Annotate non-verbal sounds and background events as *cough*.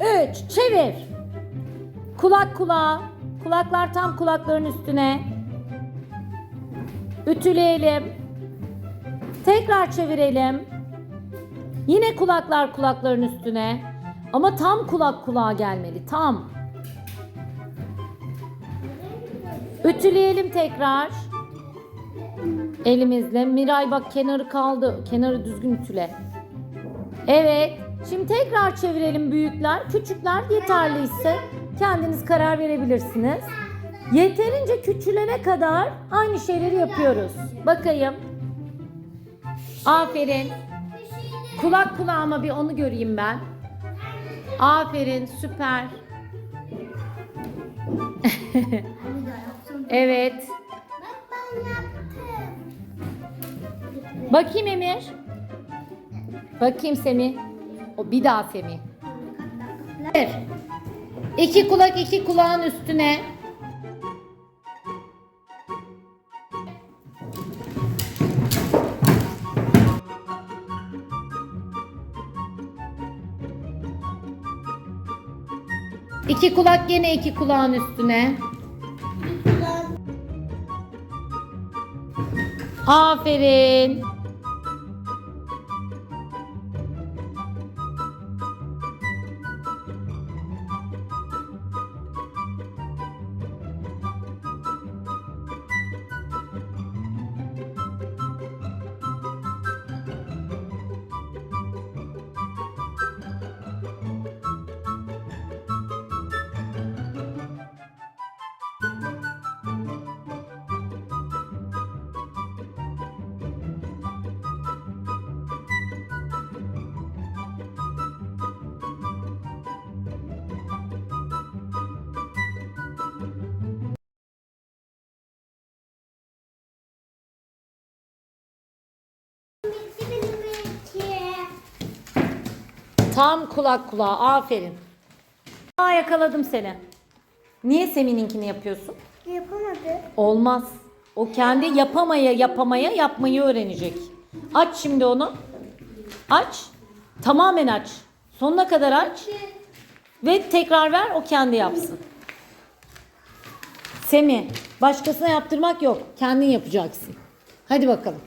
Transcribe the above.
üç. Çevir. Kulak kulağa. Kulaklar tam kulakların üstüne. Ütüleyelim. Tekrar çevirelim. Yine kulaklar kulakların üstüne. Ama tam kulak kulağa gelmeli. Tam. Ütüleyelim tekrar. Elimizle. Miray bak kenarı kaldı. Kenarı düzgün ütüle. Evet. Şimdi tekrar çevirelim büyükler. Küçükler yeterliyse kendiniz karar verebilirsiniz. Yeterince küçülene kadar aynı şeyleri yapıyoruz. Bakayım. Aferin. Kulak kulağıma bir onu göreyim ben. Aferin süper. *laughs* evet. Bakayım Emir. Bakayım Semih. O bir daha Semih. Bir. İki kulak iki kulağın üstüne. İki kulak gene iki kulağın üstüne. Aferin. Tam kulak kulağa. Aferin. Aa yakaladım seni. Niye Semih'inkini yapıyorsun? Yapamadı. Olmaz. O kendi yapamaya yapamaya yapmayı öğrenecek. Aç şimdi onu. Aç. Tamamen aç. Sonuna kadar aç. Ve tekrar ver o kendi yapsın. Semih başkasına yaptırmak yok. Kendin yapacaksın. Hadi bakalım.